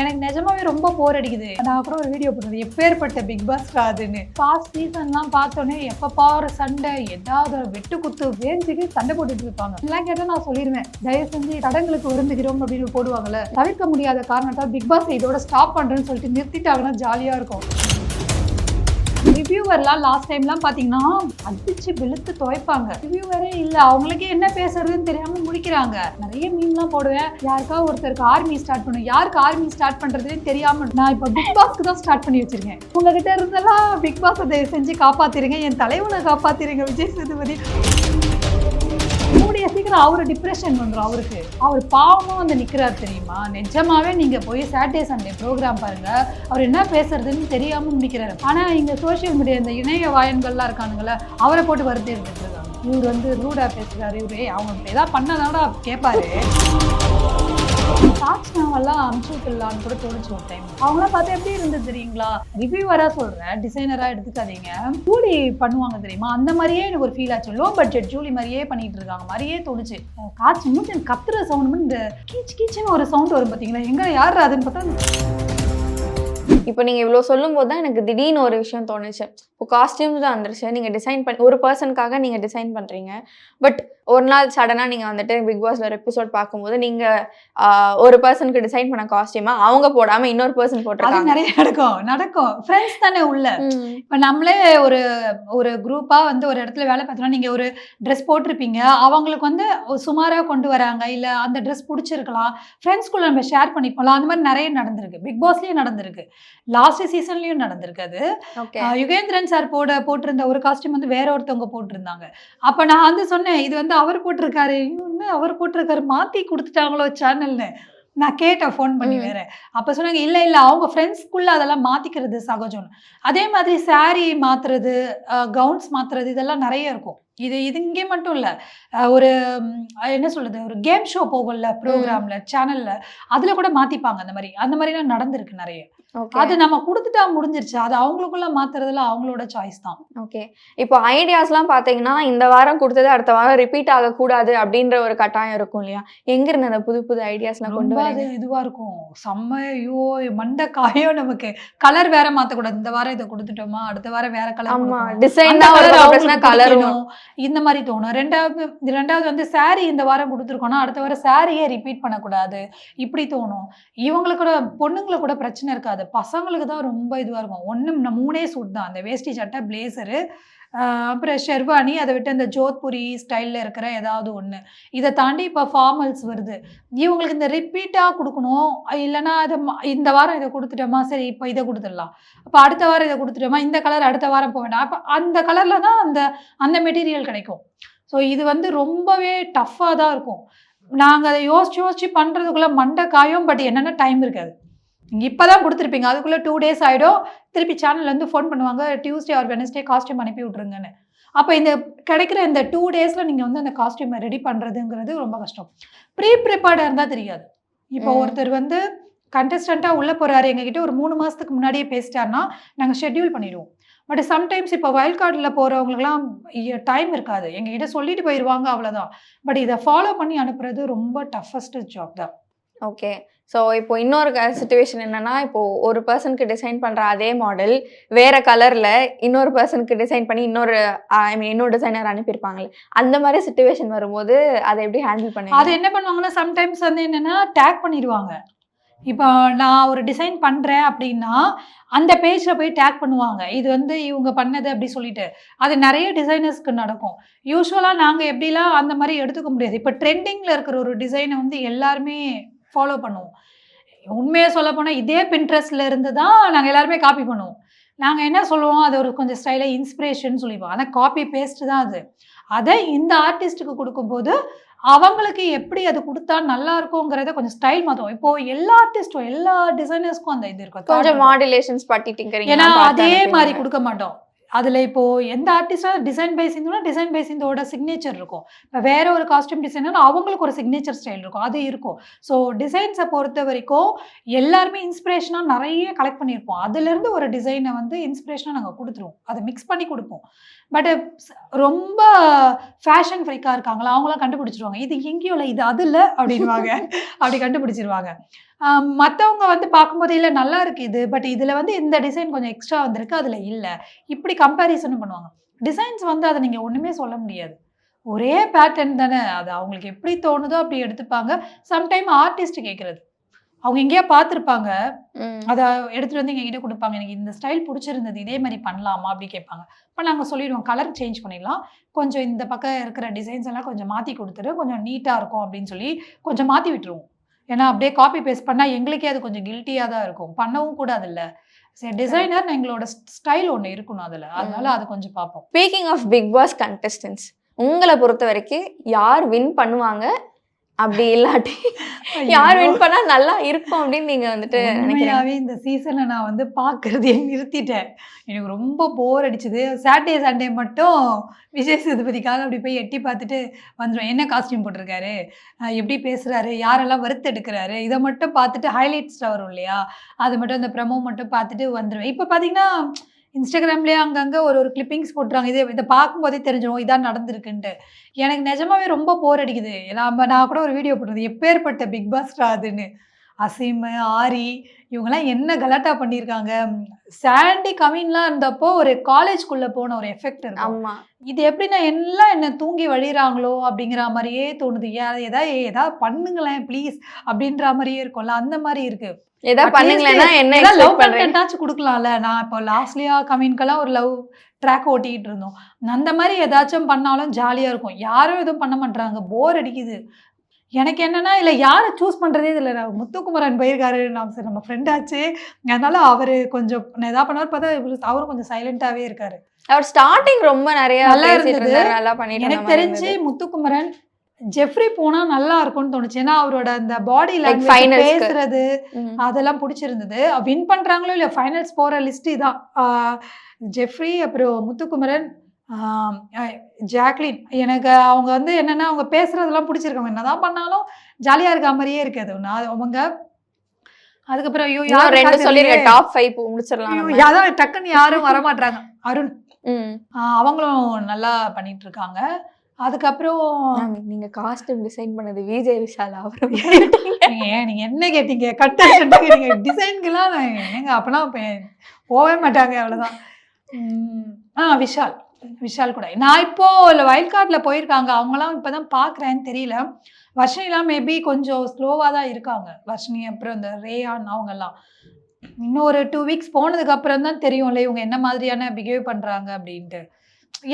எனக்கு நிஜமாவே ரொம்ப போர் அடிக்குது. நான் கூட ஒரு வீடியோ போடுறது எப்பேற்பட்ட பிக் பாஸ் அதுன்னு பாஸ்ட் சீசன்லாம் பார்த்தோன்னே எப்போ பாரு சண்டை ஏதாவது வெட்டு குத்து வேஞ்சுக்கு சண்டை போட்டுட்டு இருப்பாங்க. எல்லாம் கேட்டால் நான் சொல்லிடுவேன் தயவு செஞ்சு தடங்களுக்கு வருந்துகிறோம் அப்படின்னு போடுவாங்கல்ல. தவிர்க்க முடியாத காரணத்தால் பிக் பாஸ் இதோட ஸ்டாப் பண்ணுறேன்னு சொல்லிட்டு நிறுத்திட்டாங்கன்னா ஜாலியாக இருக்கும். ரிவ்யூவர்லாம் லாஸ்ட் டைம்லாம் பார்த்தீங்கன்னா அடிச்சு வெளுத்து துவைப்பாங்க. ரிவ்யூவரே இல்லை. அவங்களுக்கே என்ன பேசுறதுன்னு தெரியாம முடிக்கிறாங்க நிறைய மீன்லாம் போடுவேன். யாருக்கா ஒருத்தருக்கு ஆர்மி ஸ்டார்ட் பண்ணும் யாருக்கு ஆர்மி ஸ்டார்ட் பண்றதுன்னு தெரியாம நான் இப்போ பிக் பாஸ்க்கு தான் ஸ்டார்ட் பண்ணி வச்சிருக்கேன். உங்ககிட்ட இருந்தெல்லாம் பிக் பாஸ் அதை செஞ்சு காப்பாத்திருங்க. என் தலைவனை காப்பாத்திருங்க விஜய் சேதுபதி. அவர் அவரு டிப்ரெஷன் வந்துடும் அவருக்கு. அவர் பாவமாக வந்து நிற்கிறார் தெரியுமா? நிஜமாவே நீங்கள் போய் சாட்டர்டே சண்டே ப்ரோக்ராம் பாருங்க. அவர் என்ன பேசுறதுன்னு தெரியாமல் முடிக்கிறாரு. ஆனால் இங்கே சோஷியல் மீடியா இந்த இணைய வாயன்கள்லாம் இருக்கானுங்களே அவரை போட்டு வருத்தி இருந்துட்டு இருக்காங்க. இவர் வந்து ரூடா பேசுகிறாரு இவரே அவங்க ஏதாவது பண்ணதாடா கேட்பாரு சாட்சினாவெல்லாம் அமுச்சு விட்டுலான்னு கூட தோணுச்சு ஒரு டைம் அவங்களாம் பார்த்து எப்படி இருந்தது தெரியுங்களா? ரிவ்யூவரா சொல்றேன் டிசைனரா எடுத்துக்காதீங்க. ஜூலி பண்ணுவாங்க தெரியுமா? அந்த மாதிரியே எனக்கு ஒரு ஃபீல் ஆச்சு. லோ பட்ஜெட் ஜூலி மாதிரியே பண்ணிட்டு இருக்காங்க. மாதிரியே தோணுச்சு. அஹ் காய்ச்சி மூச்சு கத்துற சவுண்ட் இந்த கீச் கீச்சுன்னு ஒரு சவுண்ட் வரும் பாத்தீங்களா எங்க யார் அதுன்னு பார்த்தா இப்போ நீங்கள் இவ்வளோ சொல்லும் போது தான் எனக்கு திடீர்னு ஒரு விஷயம் தோணுச்சு. இப்போ காஸ்டியூம்ஸ் தான் வந்துருச்சு. நீங்கள் டிசைன் பண்ணி ஒரு பர்சனுக்காக நீங்கள் டிசைன் பண்ணுறீங்க பட் ஒரு நாள் சடனாக நீங்கள் வந்துட்டு பிக் பாஸ்ல ஒரு எபிசோட் பார்க்கும்போது நீங்கள் ஒரு பர்சனுக்கு டிசைன் பண்ண காஸ்டியூமா அவங்க போடாமல் இன்னொரு பர்சன் போட்டிருக்காங்க. நிறைய நடக்கும். நடக்கும். ஃப்ரெண்ட்ஸ் தானே உள்ள. இப்போ நம்மளே ஒரு ஒரு குரூப்பாக வந்து ஒரு இடத்துல வேலை பார்த்தோம்னா நீங்கள் ஒரு ட்ரெஸ் போட்டிருப்பீங்க. அவங்களுக்கு வந்து சுமாராக கொண்டு வராங்க. இல்லை அந்த ட்ரெஸ் பிடிச்சிருக்கலாம். ஃப்ரெண்ட்ஸ்குள்ளே நம்ம ஷேர் பண்ணிப்போம்லாம். அந்த மாதிரி நிறைய நடந்திருக்கு. பிக் பாஸ்லேயும் நடந்திருக்கு. லாஸ்ட் சீசன்லேயும் நடந்திருக்கு அது. யுகேந்திரன் சார் போட போட்டிருந்த ஒரு காஸ்டியூம் வந்து வேற ஒருத்தவங்க போட்டிருந்தாங்க. அப்போ நான் வந்து சொன்னேன் இது வந்து அவர் போட்டிருக்காரு. இன்னும் அவர் போட்டிருக்காரு. மாற்றி கொடுத்துட்டாங்களோ சேனல்னு நான் கேட்டேன் ஃபோன் பண்ணி. வேற. அப்போ சொன்னாங்க இல்லை இல்லை அவங்க ஃப்ரெண்ட்ஸ்க்குள்ள அதெல்லாம் மாற்றிக்கிறது சகஜம் அதே மாதிரி saree மாத்துறது கவுன்ஸ் மாத்துறது இதெல்லாம் நிறைய இருக்கும். இது இது இங்கே மட்டும் இல்லை. ஒரு என்ன சொல்றது? ஒரு கேம் ஷோ போகும்ல ப்ரோக்ராம்ல சேனல்ல அதுல கூட மாத்திப்பாங்க அந்த மாதிரி. அந்த மாதிரிலாம் நடந்திருக்கு நிறைய. அது நம்ம கொடுத்துட்டா முடிஞ்சிருச்சு. அது அவங்களுக்குள்ள மாத்துறதுல அவங்களோட சாய்ஸ் தான். ஓகே இப்போ ஐடியாஸ்லாம் பார்த்தீங்கன்னா இந்த வாரம் கொடுத்தது அடுத்த வாரம் ரிப்பீட் ஆகக்கூடாது அப்படின்ற ஒரு கட்டாயம் இருக்கும் இல்லையா? எங்க இருந்து அந்த புது புது ஐடியாஸ்லாம் கொண்டு அது இதுவா இருக்கும். செம்ம ஐயோ மண்டை காயம் நமக்கு. கலர் வேற மாத்தக்கூடாது. இந்த வாரம் இதை கொடுத்துட்டோமா? அடுத்த வாரம் வேற கலர் ஆமா டிசைன் தான் கலரும் இந்த மாதிரி தோணும். ரெண்டாவது ரெண்டாவது வந்து saree இந்த வாரம் கொடுத்துருக்கோம்னா அடுத்த வாரம் சாரியே ரிப்பீட் பண்ணக்கூடாது. இப்படி தோணும். இவங்களுக்கு கூட பொண்ணுங்களுக்கு கூட பிரச்சனை இருக்காது. பசங்களுக்கு தான் ரொம்ப இதுவாக இருக்கும். ஒன்று மூணே சூட் தான். அந்த வேஷ்டி சட்டை பிளேசரு அப்புறம் ஷெர்வானி அதை விட்டு அந்த ஜோத்புரி ஸ்டைலில் இருக்கிற ஏதாவது ஒன்று இதை தாண்டி இப்போ ஃபார்மல்ஸ் வருது. இவங்களுக்கு இந்த ரிப்பீட்டாக கொடுக்கணும். இல்லைன்னா அது இந்த வாரம் இதை கொடுத்துட்டோமா? சரி இப்போ இதை கொடுத்துடலாம். அப்போ அடுத்த வாரம் இதை கொடுத்துட்டோமா? இந்த கலர் அடுத்த வாரம் போக வேண்டாம். அப்போ அந்த கலரில் தான் அந்த அந்த மெட்டீரியல் கிடைக்கும். ஸோ இது வந்து ரொம்பவே டஃப்பாக தான் இருக்கும். நாங்கள் அதை யோசிச்சு யோசிச்சு பண்ணுறதுக்குள்ளே மண்டை காயும் பட் என்னென்ன டைம் இருக்காது. நீங்கள் இப்போ தான் கொடுத்துருப்பீங்க. அதுக்குள்ளே டூ டேஸ் ஆகிடும் திருப்பி சேனல்லேருந்து ஃபோன் பண்ணுவாங்க. டியூஸ்டே ஆர் வெனஸ்டே காஸ்டியூம் அனுப்பி விட்ருங்கன்னு அப்போ இந்த கிடைக்கிற இந்த டூ டேஸில் நீங்கள் வந்து அந்த காஸ்டியூமை ரெடி பண்ணுறதுங்கிறது ரொம்ப கஷ்டம். ப்ரீ ப்ரிப்பேர்டாக இருந்தால் தெரியாது. இப்போ. ஒருத்தர் வந்து கண்டஸ்டண்ட்டாக உள்ளே போகிறாரு எங்ககிட்ட ஒரு மூணு மாதத்துக்கு முன்னாடியே பேசிட்டாருன்னா நாங்கள் ஷெட்யூல் பண்ணிடுவோம். பட் சம்டைம்ஸ் இப்போ வைல்ட் கார்டில் போகிறவங்களுக்குலாம் டைம் இருக்காது. எங்ககிட்ட சொல்லிட்டு போயிடுவாங்க அவ்வளோதான் பட் இதை ஃபாலோ பண்ணி அனுப்புறது ரொம்ப டஃபஸ்ட் ஜாப் தான். ஓகே ஸோ இப்போ இன்னொரு சுச்சுவேஷன் என்னன்னா இப்போ ஒரு பர்சனுக்கு டிசைன் பண்ற அதே மாடல் வேற கலர்ல இன்னொரு பர்சனுக்கு டிசைன் பண்ணி இன்னொரு ஐ மீன் இன்னொரு டிசைனர் அனுப்பியிருப்பாங்களே அந்த மாதிரி சுச்சுவேஷன் வரும்போது அதை எப்படி ஹேண்டில் அது என்ன பண்ணுவாங்கன்னா சம்டைம்ஸ் வந்து என்னன்னா டேக் பண்ணிடுவாங்க இப்போ நான் ஒரு டிசைன் பண்ணுறேன் அப்படின்னா அந்த பேஜில் போய் டேக் பண்ணுவாங்க. இது வந்து இவங்க பண்ணது அப்படி சொல்லிட்டு. அது நிறைய டிசைனர்ஸ்க்கு நடக்கும். யூஸ்வலாக நாங்கள் எப்படிலாம் அந்த மாதிரி எடுத்துக்க முடியாது. இப்போ ட்ரெண்டிங்கில் இருக்கிற ஒரு டிசைனை வந்து எல்லாருமே ஃபாலோ பண்ணுவோம். உண்மையாக சொல்ல போனால் இதே பின்ட்ரெஸ்ட்ல இருந்து தான் நாங்கள் எல்லாருமே காப்பி பண்ணுவோம். நாங்கள் என்ன சொல்லுவோம்? அது ஒரு கொஞ்சம் ஸ்டைலாக இன்ஸ்பிரேஷன் சொல்லிப்போம். ஆனால் காப்பி பேஸ்ட் தான் அது. அதை இந்த ஆர்டிஸ்ட்டுக்கு கொடுக்கும்போது அவங்களுக்கு எப்படி அது கொடுத்தா நல்லா இருக்குங்கிறத கொஞ்சம் ஸ்டைல் மாத்துவோம். இப்போ எல்லா ஆர்டிஸ்டும் எல்லா டிசைனர்ஸ்க்கும் அந்த இது இருக்கும். கொஞ்சம். மாடுலேஷன்ஸ் ஏன்னா அதே மாதிரி கொடுக்க மாட்டோம். அதுல இப்போ எந்த ஆர்டிஸ்டா டிசைன் பை சிந்துனா டிசைன் பை சிந்தோட சிக்னேச்சர் இருக்கும். இப்போ வேற ஒரு காஸ்டியூம் டிசைனர் அவங்களுக்கு ஒரு சிக்னேச்சர் ஸ்டைல் இருக்கும். அது இருக்கும். ஸோ டிசைன்ஸை பொறுத்த வரைக்கும் எல்லாருமே இன்ஸ்பிரேஷனாக நிறைய கலெக்ட் பண்ணியிருப்போம். அதுலேருந்து ஒரு டிசைனை வந்து இன்ஸ்பிரேஷனாக நாங்கள் கொடுத்துருவோம். அதை மிக்ஸ் பண்ணி கொடுப்போம். பட் ரொம்ப ஃபேஷன் ஃப்ரீக்காக இருக்காங்களா? அவங்களாம் கண்டுபிடிச்சிருவாங்க. இது எங்கேயும் இல்லை இது அது இல்லை அப்படின்வாங்க அப்படி கண்டுபிடிச்சிருவாங்க. மற்றவங்க வந்து பார்க்கும்போது இல்லை நல்லா இருக்கு இது பட் இதில் வந்து இந்த டிசைன் கொஞ்சம் எக்ஸ்ட்ரா வந்திருக்கு அதில் இல்லை. இப்படி கம்பேரிசனும் பண்ணுவாங்க. டிசைன்ஸ் வந்து அதை நீங்கள் ஒன்றுமே சொல்ல முடியாது. ஒரே பேட்டர்ன் தானே அது அவங்களுக்கு எப்படி தோணுதோ அப்படி எடுத்துப்பாங்க. சம்டைம் ஆர்டிஸ்ட் கேட்குறது அவங்க எங்கேயா பார்த்துருப்பாங்க. அதை எடுத்துகிட்டு வந்து எங்ககிட்ட கொடுப்பாங்க. எனக்கு இந்த ஸ்டைல் பிடிச்சிருந்தது இதே மாதிரி பண்ணலாமா? அப்படி கேட்பாங்க. இப்போ நாங்கள் சொல்லிடுவோம் கலர் சேஞ்ச் பண்ணிடலாம். கொஞ்சம் இந்த பக்கம் இருக்கிற டிசைன்ஸ் எல்லாம் கொஞ்சம் மாற்றி கொடுத்துரு. கொஞ்சம் நீட்டாக இருக்கும் அப்படின்னு சொல்லி கொஞ்சம் மாற்றி விட்டுருவோம். ஏன்னா அப்படியே காப்பி பேஸ்ட் பண்ணால் எங்களுக்கே அது கொஞ்சம் கில்ட்டியாக தான் இருக்கும். பண்ணவும் கூடாதுல்ல. சரி டிசைனர் எங்களோட ஸ்டைல் ஒன்று இருக்கணும் அதில். அதனால அதை கொஞ்சம் பார்ப்போம் speaking of big boss contestants உங்களை பொறுத்த வரைக்கும் யார் வின் பண்ணுவாங்க அப்படி இல்லாட்டி யார் வின் பண்ணா நல்லா இருக்கும் அப்படின்னு நீங்க வந்துட்டு உண்மையாவே இந்த சீசனை நான் வந்து பார்க்கறதே நிறுத்திட்டேன். எனக்கு ரொம்ப போர் அடிச்சது. சாட்டர்டே சண்டே மட்டும் விஜய் சேதுபதிக்காக அப்படி போய் எட்டி பார்த்துட்டு வந்துடும் என்ன காஸ்டியூம் போட்டிருக்காரு? எப்படி பேசுறாரு? யாரெல்லாம் வறுத்தெடுக்கிறாரு? இதை மட்டும் பார்த்துட்டு ஹைலைட்ஸில் வரும் இல்லையா? அது மட்டும் அந்த ப்ரமோ மட்டும் பார்த்துட்டு வந்துடுவேன் இப்போ பார்த்தீங்கன்னா இன்ஸ்டாகிராம்லேயே அங்கங்கே ஒரு ஒரு கிளிப்பிங்ஸ் போட்டுறாங்க இதே இதை பார்க்கும்போதே தெரிஞ்சிடும் இதான் நடந்திருக்குன்ட்டு. எனக்கு நிஜமாவே ரொம்ப போர் அடிக்குது. நான் நான் கூட ஒரு வீடியோ போட்டிருந்தேன். எப்பேற்பட்ட பிக் பாஸ்டா அதுன்னு. அசீம் ஆரி இவங்கெல்லாம் என்ன கலாட்டா பண்ணியிருக்காங்க? சாண்டி கமின்லாம் இருந்தப்போ ஒரு காலேஜ்குள்ளே போன ஒரு எஃபெக்ட் இருக்கும். ஆமா. இது எப்படின்னா எல்லாம் என்ன தூங்கி வழிகிறாங்களோ அப்படிங்கிற மாதிரியே தோணுது. ஏதாவது ஏதாவது பண்ணுங்களேன் ப்ளீஸ் அப்படின்ற மாதிரியே இருக்கும்ல. அந்த மாதிரி இருக்கு. ஏதாவது பண்ணுங்களேன்னா என்ன லவ் கண்டென்ட்டாச்சும் கொடுக்கலாம்ல. நான் இப்போ லாஸ்ட்லியா கமின்க்கெல்லாம் ஒரு லவ் ட்ராக் ஓட்டிக்கிட்டு இருந்தோம். அந்த மாதிரி ஏதாச்சும் பண்ணாலும் ஜாலியா இருக்கும். யாரும் எதுவும் பண்ண மாட்டாங்க போர் அடிக்குது. எனக்கு என்னன்னா இல்லை யாரை சூஸ் பண்ணுறதே இதில் முத்துக்குமரன் போயிருக்காரு நாம் சரி நம்ம ஃப்ரெண்ட் ஆச்சு அதனால அவர் கொஞ்சம் எதாவது பண்ணாரு பார்த்தா அவரும் கொஞ்சம் சைலண்டாகவே இருக்காரு அவர் ஸ்டார்டிங் ரொம்ப நிறைய நல்லா இருந்தது. நல்லா பண்ணிட்டு எனக்கு தெரிஞ்சு. முத்துக்குமரன் ஜெஃப்ரி போனா நல்லா இருக்கும்னு தோணுச்சு ஏன்னா அவரோட அந்த பாடி லாங்குவேஜ். பேசுறது. அதெல்லாம் பிடிச்சிருந்தது வின் பண்றாங்களோ இல்லையோ ஃபைனல்ஸ் போற லிஸ்ட் இதான் ஜெஃப்ரி அப்புறம் முத்துக்குமரன் ஜாக்லின் எனக்கு அவங்க வந்து என்னன்னா அவங்க பேசுறதெல்லாம் பிடிச்சிருக்காங்க என்னதான் பண்ணாலும் ஜாலியா இருக்க மாதிரியே இருக்காது. நான் அவங்க அதுக்கப்புறம் ஐயோ இன்னும் யாரு ரெண்டு சொல்லிருங்க காத்துலயே- டாப் ஃபைவ் முடிச்சிடலாம். அதான் டக்குன்னு யாரும் வரமாட்டாங்க அருண். அவங்களும் நல்லா பண்ணிட்டு இருக்காங்க அதுக்கப்புறம் நீங்க காஸ்டியூம் டிசைன் பண்ணது விஜய் விஷால் அவர் நீங்க ஏன் நீங்க என்ன கேட்டீங்க? கண்டஸ்டன்ட் நீங்க டிசைன்க்குலாம் நான் ஏங்க அப்பனா இப்ப போகவே மாட்டாங்க அவ்வளவுதான். உம், ஆ விஷால். விஷால் கூட. நான் இப்போ இல்லை வயல் கார்டில் போயிருக்காங்க. அவங்களாம் இப்போ தான் பார்க்குறேன்னு தெரியல. வர்ஷினிலாம் மேபி கொஞ்சம் ஸ்லோவாக தான் இருக்காங்க. வர்ஷினி அப்புறம் இந்த ரேயான் அவங்கெல்லாம். இன்னும் ஒரு டூ வீக்ஸ் போனதுக்கு அப்புறம் தான் தெரியும்ல இவங்க என்ன மாதிரியான பிஹேவ் பண்ணுறாங்க அப்படின்ட்டு.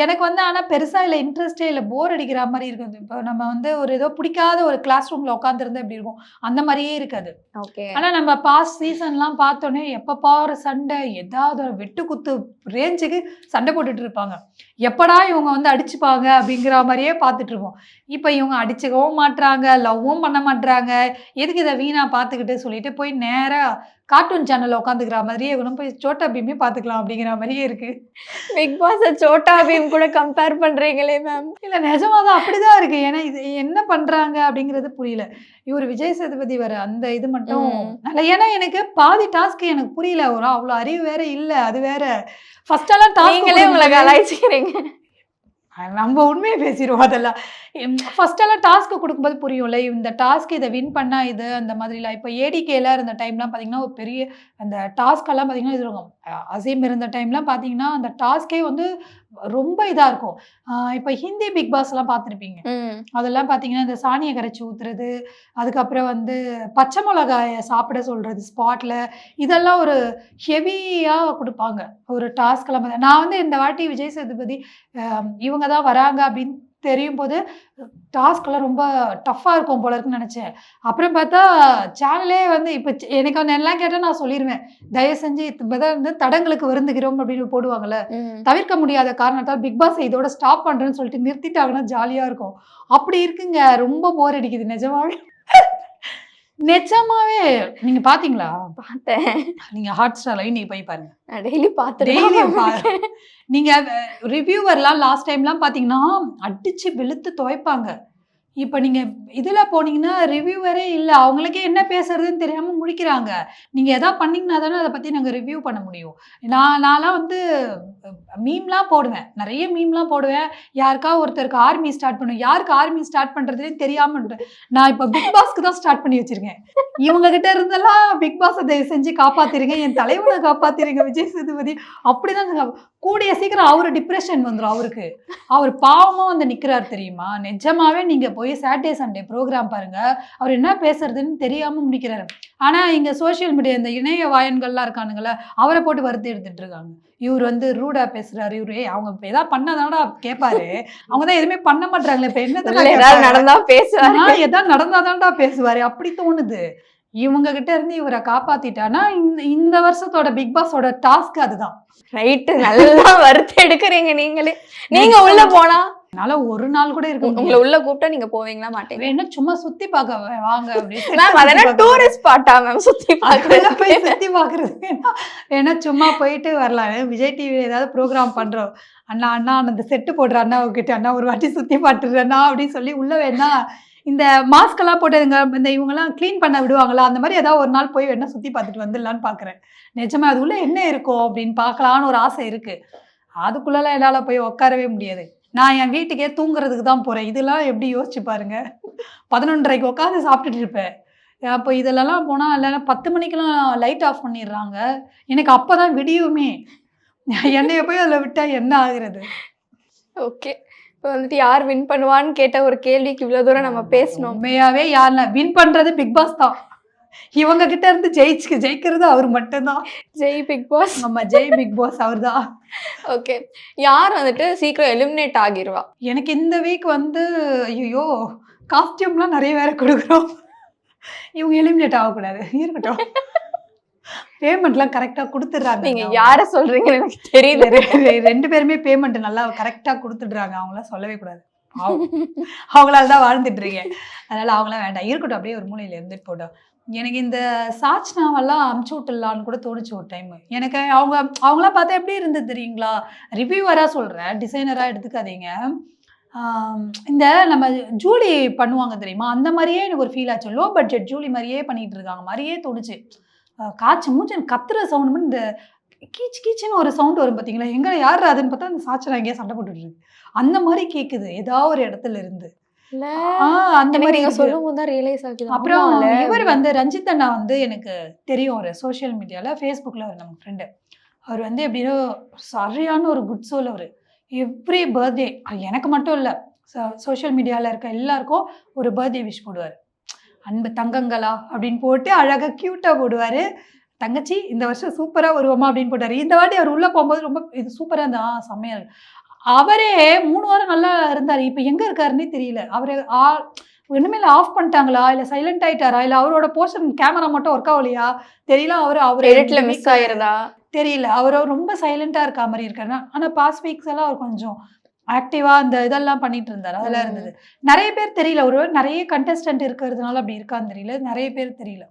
எனக்கு வந்து ஆனால் பெருசாக இல்லை இன்ட்ரெஸ்டே இல்லை. போர் அடிக்கிற மாதிரி இருக்குது. இப்போ நம்ம வந்து ஒரு ஏதோ பிடிக்காத ஒரு கிளாஸ் ரூமில் உட்காந்துருந்தா எப்படி இருக்கும்? அந்த மாதிரியே இருக்காது. ஓகே ஆனா நம்ம பாஸ்ட் சீசன்லாம் பார்த்தோன்னே எப்ப பாரு சண்டை ஏதாவது ஒரு வெட்டு குத்து ரேஞ்சுக்கு சண்டை போட்டுட்டு இருப்பாங்க. எப்படா இவங்க வந்து அடிச்சுப்பாங்க அப்படிங்கிற மாதிரியே பார்த்துட்டு இருப்போம். இப்போ இவங்க அடிச்சுக்கவும் மாட்றாங்க லவ்வும் பண்ண மாட்றாங்க. எதுக்கு இதை வீணா பார்த்துக்கிட்டு சொல்லிட்டு போய் நேரா கார்ட்டூன் சேனல்ல உட்காந்துக்கிற மாதிரியே இவனும் போய் சோட்டா பீமே பார்த்துக்கலாம் அப்படிங்கிற மாதிரியே இருக்கு. பிக் பாஸ் சோட்டா பீம் கூட கம்பேர் பண்றீங்களே மேம் இல்ல நிஜமாதான் அப்படிதான் இருக்கு. ஏன்னா இது என்ன பண்றாங்க அப்படிங்கிறது புரியல. இவர் விஜய் சேதுபதி வர அந்த இது மட்டும். நல்ல ஏன்னா எனக்கு பாதி டாஸ்க் எனக்கு புரியல. ஒரு அவ்வளவு அறிவு வேற இல்ல. அது வேற. ஃபர்ஸ்ட் எல்லாம் task நீங்களே உங்களை கலாய்ச்சிக்கிறீங்க. நம்ம உண்மையை பேசிடுவோம் அதெல்லாம். ஃபஸ்ட்டெல்லாம் டாஸ்க்கு கொடுக்கும்போது புரியும்ல இந்த டாஸ்க் இதை வின் பண்ணால் இது அந்த மாதிரிலாம். இப்போ ஏடிகேலாம் இருந்த டைம்லாம் பார்த்தீங்கன்னா ஒரு பெரிய அந்த டாஸ்க்கெல்லாம் பார்த்தீங்கன்னா இது இருக்கும் அசீம் இருந்த டைம்லாம் பார்த்தீங்கன்னா அந்த டாஸ்கே வந்து ரொம்ப இதாக இருக்கும். இப்போ ஹிந்தி பிக் பாஸ்லாம் பார்த்துருப்பீங்க. ம். அதெல்லாம் பார்த்தீங்கன்னா இந்த சாணியை கரைச்சி ஊத்துறது அதுக்கப்புறம் வந்து பச்சை மிளகாயை சாப்பிட சொல்றது ஸ்பாட்ல இதெல்லாம் ஒரு ஹெவியாக கொடுப்பாங்க. ஒரு டாஸ்க்கெல்லாம் பார்த்தா நான் வந்து இந்த வாட்டி விஜய் சேதுபதி இவங்க தான் வராங்க அப்படின்னு தெரியும் போது டாஸ்க்கெல்லாம் ரொம்ப டஃப்பாக இருக்கும் போல இருக்குன்னு நினச்சேன். அப்புறம் பார்த்தா சேனலே வந்து இப்போ எனக்கு வந்து எல்லாம் கேட்டால் நான் சொல்லிடுவேன் தயவு செஞ்சு இப்போதான் வந்து தடங்களுக்கு வருந்துகிறோம் அப்படின்னு போடுவாங்கல்ல. தவிர்க்க முடியாத காரணத்தால் பிக் பாஸ் இதோட ஸ்டாப் பண்றேன்னு சொல்லிட்டு நிறுத்திட்டாங்கன்னா ஜாலியா இருக்கும். அப்படி இருக்குங்க. ரொம்ப போர் அடிக்குது. நிஜமாவே. நிஜமாவே. நீங்க பாத்தீங்களா? பார்த்தேன் நீங்க ஹாட் ஸ்டார்ல இன்னைக்கு போய் பாருங்க. டெய்லி பார்த்துட்டு பாரு. நீங்க ரிவ்யூவர்லாம் லாஸ்ட் டைம்லாம் பாத்தீங்கன்னா அடிச்சு வெளுத்து துவைப்பாங்க. இப்போ நீங்கள் இதில் போனீங்கன்னா ரிவ்யூவரே இல்லை. அவங்களுக்கே என்ன பேசுறதுன்னு தெரியாமல் முடிக்கிறாங்க. நீங்க எதாவது பண்ணிங்கன்னா தானே அதை பத்தி நாங்கள் ரிவ்யூ பண்ண முடியும். நான் நான்லாம் வந்து மீம்லாம் போடுவேன். நிறைய மீம்லாம் போடுவேன். யாருக்கா ஒருத்தருக்கு ஆர்மி ஸ்டார்ட் பண்ணும் யாருக்கு ஆர்மி ஸ்டார்ட் பண்றதுன்னு தெரியாமல் நான் இப்போ பிக் பாஸ்க்கு தான் ஸ்டார்ட் பண்ணி வச்சிருக்கேன். இவங்க கிட்ட இருந்தெல்லாம் பிக் பாஸ் தயவு செஞ்சு காப்பாத்திருங்க. என் தலைவனை காப்பாத்திருங்க விஜய் சேதுபதி. அப்படிதான் கூடிய சீக்கிரம் அவரு டிப்ரெஷன் வந்துடும் அவருக்கு. அவர் பாவமா வந்து நிக்கிறாரு தெரியுமா? நிஜமாவே நீங்க போய் சாட்டர்டே சண்டே ப்ரோக்ராம் பாருங்க. அவர் என்ன பேசுறதுன்னு தெரியாம முடிக்கிறாரு. ஆனா இங்க சோஷியல் மீடியா இந்த இணைய வாயன்கள்லாம் இருக்கானுங்கள அவரை போட்டு வருத்தி எடுத்துட்டு இருக்காங்க. இவர் வந்து ரூடா பேசுறாரு. இவரு அவங்க ஏதாவது பண்ணதானடா கேட்பாரு அவங்க தான் எதுவுமே பண்ண மாட்டாங்களே இப்ப இல்ல, என்ன ஏதாவது நடந்தா பேசுவாரு. ஏதாவது நடந்தாதான்டா பேசுவாரு. அப்படி தோணுது. இவங்க கிட்ட இருந்து இவரை காப்பாத்திட்டானா இந்த இந்த வருஷத்தோட பிக் பாஸோட டாஸ்க் அதுதான். ரைட்டு நல்லா வறுத்து எடுக்கிறீங்க நீங்களே. நீங்க உள்ள போனா? என்னால ஒரு நாள் கூட இருக்க உங்களை உள்ள கூப்பிட்டா நீங்க போவீங்களா மாட்டீங்க வேணா சும்மா சுத்தி பார்க்க வாங்க அப்படின்னு மேம் அதெல்லாம் டூரிஸ்ட் ஸ்பாட்டா மேம் சுத்தி அதெல்லாம் போய் பாக்குறது சுத்தி பாக்குறது வேணா. வேணா சும்மா போயிட்டு வரலாம். விஜய் டிவி ஏதாவது ப்ரோக்ராம் பண்றோம். அண்ணா அண்ணா அந்த செட்டு போடுற அண்ணா கிட்ட அண்ணா ஒரு வாட்டி சுத்தி பாட்டுறேண்ணா அப்படின்னு சொல்லி உள்ள வேணா இந்த மாஸ்கெல்லாம் போட்டதுங்க இந்த இவங்கெல்லாம் க்ளீன் பண்ண விடுவாங்களா? அந்த மாதிரி ஏதாவது ஒரு நாள் போய் வேணா சுற்றி பார்த்துட்டு வந்துடலான்னு பார்க்குறேன். நிஜமா அது உள்ள என்ன இருக்கும் அப்படின்னு பார்க்கலான்னு ஒரு ஆசை இருக்குது அதுக்குள்ளெல்லாம் என்னால் போய் உட்காரவே முடியாது. நான் என் வீட்டுக்கே தூங்குறதுக்கு தான் போகிறேன் இதெல்லாம் எப்படி யோசிச்சு பாருங்க. பதினொன்றரைக்கு உட்காந்து சாப்பிட்டுட்டு இருப்பேன். அப்போ இதெல்லாம் போனால் இல்லைன்னா பத்து மணிக்கெலாம் லைட் ஆஃப் பண்ணிடுறாங்க. எனக்கு அப்போ தான் விடியுமே. என்னைய போய் அதில் விட்டால் என்ன ஆகுறது? ஓகே இப்போ வந்துட்டு யார் வின் பண்ணுவான்னு கேட்ட ஒரு கேள்விக்கு இவ்வளவு தூரம் நம்ம பேசணும். உண்மையாவே யாருன்னா வின் பண்றது பிக் பாஸ் தான். இவங்க கிட்ட இருந்து ஜெயிச்சு ஜெயிக்கிறது அவர் மட்டும்தான். ஜெய் பிக் பாஸ் நம்ம ஜெய் பிக் பாஸ் அவர் தான் ஓகே யார் வந்துட்டு சீக்கிரம் எலிமினேட் ஆகிருவா? எனக்கு இந்த வீக் வந்து ஐயோ காஸ்டியூம்லாம் நிறைய வேற கொடுக்குறோம். இவங்க எலிமினேட் ஆகக்கூடாது. இருக்கட்டும். பேமெண்ட்லாம் கரெக்டாக கொடுத்துட்றாங்க நீங்க யார சொல்றீங்கன்னு எனக்கு தெரியல ரெண்டு பேருமே பேமெண்ட் நல்லா கரெக்டா கொடுத்துடுறாங்க. அவங்களாம் சொல்லவே கூடாது. அவங்களால தான் வாழ்ந்துட்டு இருக்கேன் அதனால அவங்களாம் வேண்டாம். இருக்கட்டும் அப்படியே ஒரு மூலையில இருந்துட்டு போட்டோம். எனக்கு இந்த சாச்னாவெல்லாம் அமுச்சு விட்டுலான்னு கூட தோணுச்சு ஒரு டைம் எனக்கு அவங்க அவங்களாம் பார்த்தா எப்படி இருந்தது தெரியுங்களா? ரிவ்யூவராக சொல்கிறேன் டிசைனராக எடுத்துக்காதீங்க. இந்த நம்ம ஜூலி பண்ணுவாங்க தெரியுமா? அந்த மாதிரியே எனக்கு ஒரு ஃபீல் ஆச்சு. லோ பட்ஜெட் ஜூலி மாதிரியே பண்ணிட்டு இருக்காங்க. மாதிரியே தோணுச்சு. காய்ச்சி மூச்சு எனக்கு கத்துற சவுண்ட் இந்த கீச் கீச்சுன்னு ஒரு சவுண்ட் வரும் பார்த்தீங்களா எங்க யார் அதுன்னு பார்த்தா அந்த சாச்சனா எங்கேயா சண்டை போட்டுட்டு இருக்கு. அந்த மாதிரி கேக்குது. ஏதாவது ஒரு இடத்துல இருந்து. அந்த மாதிரி. சொல்லும் தான் ரியலைஸ் ஆகுது. அப்புறம். இவர் வந்து ரஞ்சித் அண்ணா வந்து எனக்கு தெரியும். ஒரு சோஷியல் மீடியால ஃபேஸ்புக்கில் ஒரு நம்ம ஃப்ரெண்டு அவர் வந்து எப்படியோ சரியான ஒரு குட் சோல் அவர். எவ்ரி பர்த்டே எனக்கு மட்டும் இல்லை சோஷியல் மீடியாவில் இருக்க எல்லாருக்கும் ஒரு பர்த்டே விஷ் போடுவார். அன்பு தங்கங்களா அப்படின்னு போட்டு அழகாக க்யூட்டாக போடுவார். தங்கச்சி இந்த வருஷம் சூப்பராக வருவோமா அப்படின்னு போட்டார். இந்த வாட்டி அவர் உள்ளே போகும்போது ரொம்ப இது சூப்பராக இருந்தா செம்மையாக இருக்கு. அவரே மூணு வாரம் நல்லா இருந்தார். இப்போ எங்கே இருக்காருன்னே தெரியல. அவர் ஆ இனிமேல் ஆஃப் பண்ணிட்டாங்களா? இல்லை சைலண்ட் ஆயிட்டாரா? இல்லை அவரோட போர்ஷன் கேமரா மட்டும் ஒர்க் ஆகலையா? தெரியல அவர் அவர் எடிட்ல மிஸ் ஆயிருதா? தெரியல. அவர் ரொம்ப சைலண்டா இருக்க மாதிரி இருக்காரு. ஆனா பாஸ் வீக்ஸ் எல்லாம் அவர் கொஞ்சம் ஆக்டிவா அந்த இதெல்லாம் பண்ணிட்டு இருந்தாரு. அதெல்லாம். இருந்தது. நிறைய பேர் தெரியல. ஒரு நிறைய கண்டெஸ்டன்ட் இருக்கிறதுனால அப்படி இருக்கான்னு தெரியல. நிறைய பேர் தெரியல.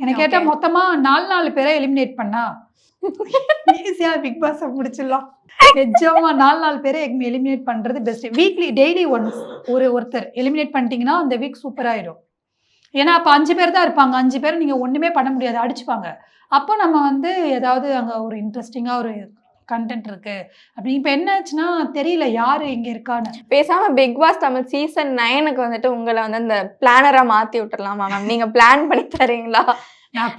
எனக்கு கேட்டா. மொத்தமா நாலு நாலு பேரை எலிமினேட் பண்ணா? ஈஸியா பிக் பாஸ் முடிச்சிடலாம். நிஜமா நாலு நாலு பேரை எலிமினேட் பண்றது பெஸ்ட் வீக்லி டெய்லி ஒன்ஸ் ஒரு ஒருத்தர் எலிமினேட் பண்ணிட்டீங்கன்னா அந்த வீக் சூப்பர் ஆயிடும். ஏன்னா அப்போ அஞ்சு பேர் தான் இருப்பாங்க. அஞ்சு பேர் நீங்க ஒண்ணுமே பண்ண முடியாது. அடிச்சுப்பாங்க. அப்போ நம்ம வந்து ஏதாவது அங்க ஒரு இன்ட்ரெஸ்டிங்கா ஒரு கண்டென்ட் இருக்கு. அப்படி இப்போ என்ன ஆச்சுன்னா தெரியல யாரு இங்க இருக்கான்னு. பேசாம பிக் பாஸ் தமிழ் சீசன் நைனுக்கு வந்துட்டு உங்களை வந்து அந்த பிளானரா மாத்தி விட்டுறலாமா மேம் நீங்க பிளான் பண்ணி தரீங்களா?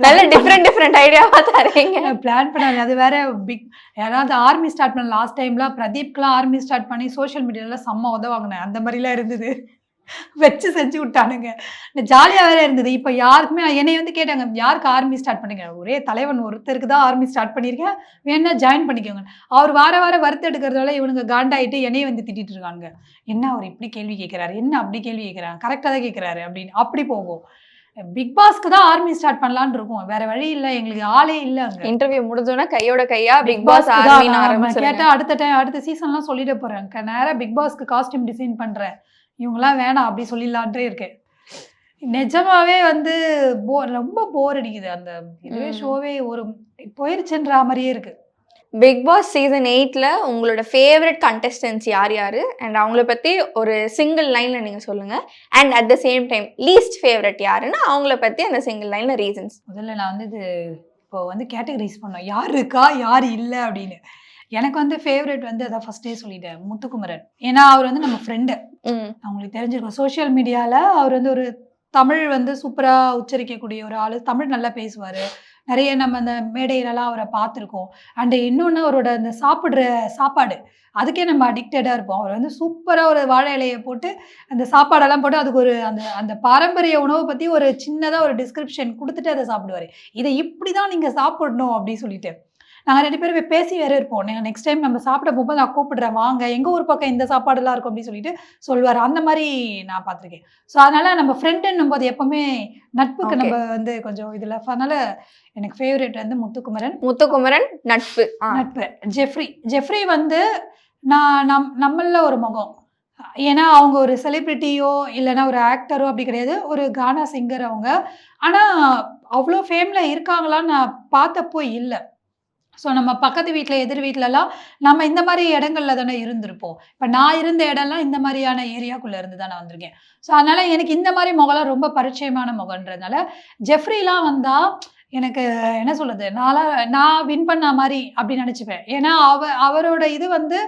நல்ல டிஃப்ரெண்ட் டிஃப்ரெண்ட் ஐடியாவா தரீங்க. பிளான் பண்ணாது அது வேற பிக் யாராவது ஆர்மி ஸ்டார்ட் பண்ண லாஸ்ட் டைம்லாம் பிரதீப்க்குலாம் ஆர்மி ஸ்டார்ட் பண்ணி சோஷியல் மீடியால செம்ம உதவாங்கினேன் அந்த மாதிரிலாம் இருந்தது. வச்சு செஞ்சு விட்டானுங்க. ஜாலியாக வேற இருந்தது. இப்போ யாருக்குமே என்னை வந்து கேட்டாங்க யாருக்கு ஆர்மி ஸ்டார்ட் பண்ணீங்க? ஒரே தலைவன் ஒருத்தருக்கு தான் ஆர்மி ஸ்டார்ட் பண்ணியிருக்கேன் வேணா ஜாயின் பண்ணிக்கோங்க. அவர் வார வாரம் வறுத்து எடுக்கிறதால இவனுங்க காண்டாயிட்டு என்னைய வந்து திட்டிட்டு இருக்காங்க என்ன அவர் இப்படி கேள்வி கேட்குறாரு என்ன அப்படி கேள்வி கேட்குறாங்க கரெக்டாக தான் கேட்குறாரு அப்படின்னு. அப்படி போகும். பிக் பாஸ்க்கு தான் ஆர்மி ஸ்டார்ட் பண்ணலான்னு இருக்கும். வேற வழி இல்லை. எங்களுக்கு ஆளே இல்லை அங்க. இன்டர்வியூ முடிஞ்சோன்னா கையோட கையா பிக் பாஸ் கேட்டா அடுத்த டைம் அடுத்த சீசன்லாம் சொல்லிட போறேன். க- நேரா பிக் பாஸ்க்கு காஸ்டியூம் டிசைன் பண்றேன். இவங்கெல்லாம் வேணாம் அப்படி சொல்லிடலான்றே இருக்கேன். நிஜமாவே வந்து போ ரொம்ப போர் அடிக்குது அந்த இதுவே. ஷோவே ஒரு போயிருச்சுன்ற மாதிரியே இருக்கு. பிக் பாஸ் சீசன் எயிட்ல உங்களோட ஃபேவரட் கண்டஸ்டன்ஸ் யார் யாரு? அண்ட் அவங்கள பத்தி ஒரு சிங்கிள் லைன்ல நீங்க சொல்லுங்க. And at the same time least favourite யாருன்னு அவங்கள பத்தி அந்த சிங்கிள் லைன்ல ரீசன்ஸ் முதல்ல நான் வந்து இது இப்போ வந்து கேட்டகரைஸ் பண்ணோம். யார் இருக்கா யார் இல்லை அப்படின்னு. எனக்கு வந்து ஃபேவரட் வந்து அதான் ஃபர்ஸ்டே சொல்லிட்டேன் முத்துக்குமரன். ஏன்னா அவர் வந்து நம்ம ஃப்ரெண்டு அவங்களுக்கு தெரிஞ்சிருக்கும். சோஷியல் மீடியாவில் அவர் வந்து ஒரு தமிழ் வந்து சூப்பராக உச்சரிக்கக்கூடிய ஒரு ஆள். தமிழ் நல்லா பேசுவார். நிறைய நம்ம அந்த மேடையிலலாம் அவரை பார்த்துருக்கோம். அண்டு இன்னொன்று அவரோட அந்த சாப்பிட்ற சாப்பாடு. அதுக்கே நம்ம அடிக்டடாக இருப்போம். அவர் வந்து சூப்பராக ஒரு வாழை இலையை போட்டு அந்த சாப்பாடெல்லாம் போட்டு அதுக்கு ஒரு அந்த அந்த பாரம்பரிய உணவை பற்றி ஒரு சின்னதாக ஒரு டிஸ்கிரிப்ஷன் கொடுத்துட்டு அதை சாப்பிடுவார். இதை இப்படி தான் நீங்கள் சாப்பிடணும் அப்படின்னு சொல்லிட்டு. நாங்கள் ரெண்டு பேரும் பேசி வேற இருப்போம். நீங்கள் நெக்ஸ்ட் டைம் நம்ம சாப்பிட போகும்போது நான் கூப்பிடுறேன் வாங்க. எங்கள் ஊர் பக்கம் இந்த சாப்பாடுலாம் இருக்கும் அப்படின்னு சொல்லிட்டு சொல்லுவார். அந்த மாதிரி நான் பார்த்துருக்கேன். ஸோ அதனால நம்ம ஃப்ரெண்டுன்னும் போது எப்பவுமே நட்புக்கு. நம்ம வந்து கொஞ்சம் இதில் அதனால எனக்கு ஃபேவரட் வந்து முத்துக்குமரன். முத்துக்குமரன் நட்பு. நட்பு. ஜெஃப்ரி ஜெஃப்ரி வந்து நான் நம் நம்மள ஒரு முகம். ஏன்னா அவங்க ஒரு செலிப்ரிட்டியோ இல்லைன்னா ஒரு ஆக்டரோ அப்படி கிடையாது. ஒரு கானா சிங்கர் அவங்க. ஆனால் அவ்வளோ ஃபேமில் இருக்காங்களான்னு நான் பார்த்தப்போ இல்லை. ஸோ நம்ம பக்கத்து வீட்டில் எதிர் வீட்டிலலாம் நம்ம இந்த மாதிரி இடங்கள்ல தானே இருந்திருப்போம். இப்போ நான் இருந்த இடம்லாம் இந்த மாதிரியான ஏரியாக்குள்ளே இருந்து தான் நான் வந்திருக்கேன். ஸோ அதனால் எனக்கு இந்த மாதிரி முகம்லாம் ரொம்ப பரிச்சயமான முகன்றதுனால ஜெஃப்ரிலாம் வந்தால் எனக்கு என்ன சொல்கிறது நான்லாம் நான் வின் பண்ண மாதிரி அப்படி நினச்சிப்பேன். ஏன்னா அவ அவரோட இது வந்து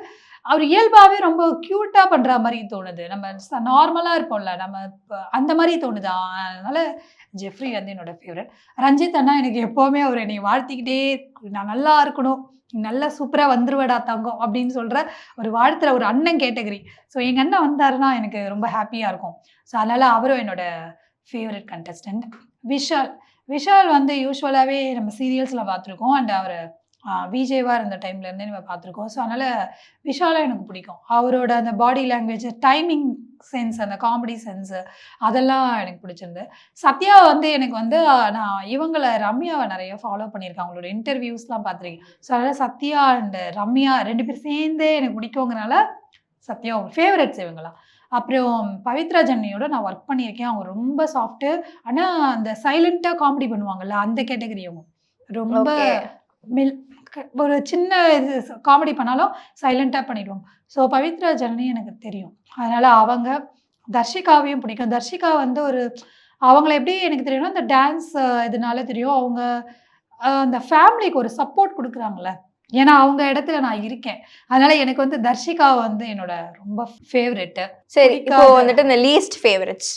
அவர் இயல்பாகவே ரொம்ப க்யூட்டாக பண்ணுற மாதிரி தோணுது. நம்ம நார்மலாக இருப்போம்ல நம்ம அந்த மாதிரி தோணுது. அதனால் ஜெஃப்ரி வந்து என்னோட ஃபேவரட் ரஞ்சித் அண்ணா எனக்கு எப்போவுமே அவர் என்னை வாழ்த்திக்கிட்டே நான் நல்லா இருக்கணும் நல்லா சூப்பராக வந்துருவடா தங்கம் அப்படின்னு சொல்கிற ஒரு வாழ்த்துற ஒரு அண்ணன் கேட்டகரி ஸோ எங்கள் அண்ணன் வந்தாருன்னா எனக்கு ரொம்ப ஹாப்பியாக இருக்கும். ஸோ அதனால் அவரும் என்னோட ஃபேவரட் கண்டஸ்டன்ட் விஷால் விஷால் வந்து யூஸ்வலாகவே நம்ம சீரியல்ஸில் பார்த்துருக்கோம். அண்ட் அவர் விஜேவாக இருந்த டைம்லேருந்தே நம்ம பார்த்துருக்கோம். ஸோ அதனால் விஷாலாக எனக்கு பிடிக்கும். அவரோட அந்த பாடி லாங்குவேஜ் டைமிங் சென்ஸ் அந்த காமெடி சென்ஸு அதெல்லாம் எனக்கு பிடிச்சிருந்து. சத்யா வந்து எனக்கு வந்து நான் இவங்களை ரம்யாவை நிறைய ஃபாலோ பண்ணியிருக்கேன் அவங்களோட இன்டர்வியூஸ்லாம் பார்த்துருக்கேன். ஸோ அதனால் சத்யா அண்ட் ரம்யா ரெண்டு பேரும் சேர்ந்தே எனக்கு பிடிக்குங்கிறனால சத்யா ஃபேவரட்ஸ் இவங்களாம் அப்புறம் பவித்ரா ஜன்னியோட நான் ஒர்க் பண்ணியிருக்கேன். அவங்க ரொம்ப சாஃப்ட்டு ஆனால் அந்த சைலண்ட்டாக காமெடி பண்ணுவாங்கல்ல அந்த கேட்டகரி அவங்க ரொம்ப மில் ஒரு சின்ன இது காமெடி பண்ணாலும் சைலண்ட்டாக பண்ணிடுவாங்க. ஸோ பவித்ரா ஜனனி எனக்கு தெரியும். அதனால் அவங்க தர்ஷிகாவையும் பிடிக்கும். தர்ஷிகா வந்து ஒரு அவங்கள எப்படி எனக்கு தெரியும்னா இந்த டான்ஸ் இதனால தெரியும். அவங்க அந்த ஃபேமிலிக்கு ஒரு சப்போர்ட் கொடுக்குறாங்கல்ல. ஏன்னா அவங்க இடத்துல நான் இருக்கேன். அதனால எனக்கு வந்து தர்ஷிகா வந்து என்னோட ரொம்ப ஃபேவரெட்டு சரி இப்போ வந்துட்டு இந்த லீஸ்ட் ஃபேவரட்ஸ்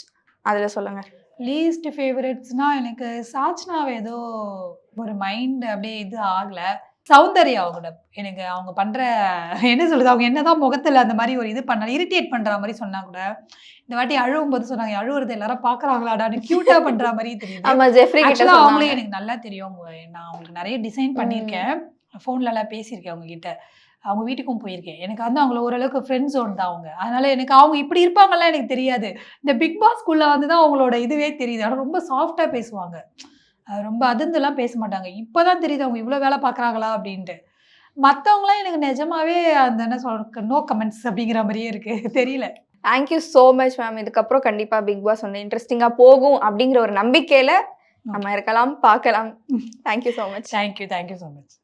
அதுல சொல்லுங்க. லீஸ்ட் ஃபேவரட்ஸ்னால் எனக்கு சாச்னாவை ஏதோ ஒரு மைண்ட் அப்படியே இது ஆகலை. சௌந்தர்யா அவங்களோட எனக்கு அவங்க பண்ற என்ன சொல்றது? அவங்க என்னதான் முகத்துல அந்த மாதிரி ஒரு இது பண்ண இரிட்டேட் பண்ற மாதிரி சொன்னா கூட இந்த வாட்டி அழுவும் போது சொன்னாங்க அழுவுறது எல்லாரும் பாக்குறாங்களாடான்னு கியூட்டா பண்ற மாதிரி கிட்ட ஆக்சுவலா அவங்களே. எனக்கு நல்லா தெரியும். அவங்க நான் அவங்களுக்கு நிறைய டிசைன் பண்ணியிருக்கேன். ஃபோன்ல எல்லாம் பேசியிருக்கேன் அவங்க கிட்ட. அவங்க வீட்டுக்கும் போயிருக்கேன். எனக்கு வந்து அவங்கள ஓரளவுக்கு ஃப்ரெண்ட் ஜோன் தான் அவங்க. அதனால எனக்கு அவங்க இப்படி இருப்பாங்கலாம் எனக்கு தெரியாது. இந்த பிக் பாஸ்க்குள்ள வந்து தான் அவங்களோட இதுவே தெரியுது. ஆனால் ரொம்ப சாஃப்டா பேசுவாங்க. ரொம்ப அதிர்ந்துலாம் பேச மாட்டாங்க. இப்போதான் தெரியுது அவங்க இவ்வளோ வேலை பார்க்குறாங்களா அப்படின்ட்டு. மற்றவங்களாம் எனக்கு நிஜமாவே அந்த என்ன சொல்ற நோ கமெண்ட்ஸ் அப்படிங்கிற மாதிரியே இருக்கு. தெரியல. தேங்க்யூ ஸோ மச் மேம் இதுக்கப்புறம் கண்டிப்பா பிக் பாஸ் வந்து இன்ட்ரெஸ்டிங்கா போகும் அப்படிங்கிற ஒரு நம்பிக்கையில நம்ம இருக்கலாம் பார்க்கலாம். Thank you so much thank you thank you so much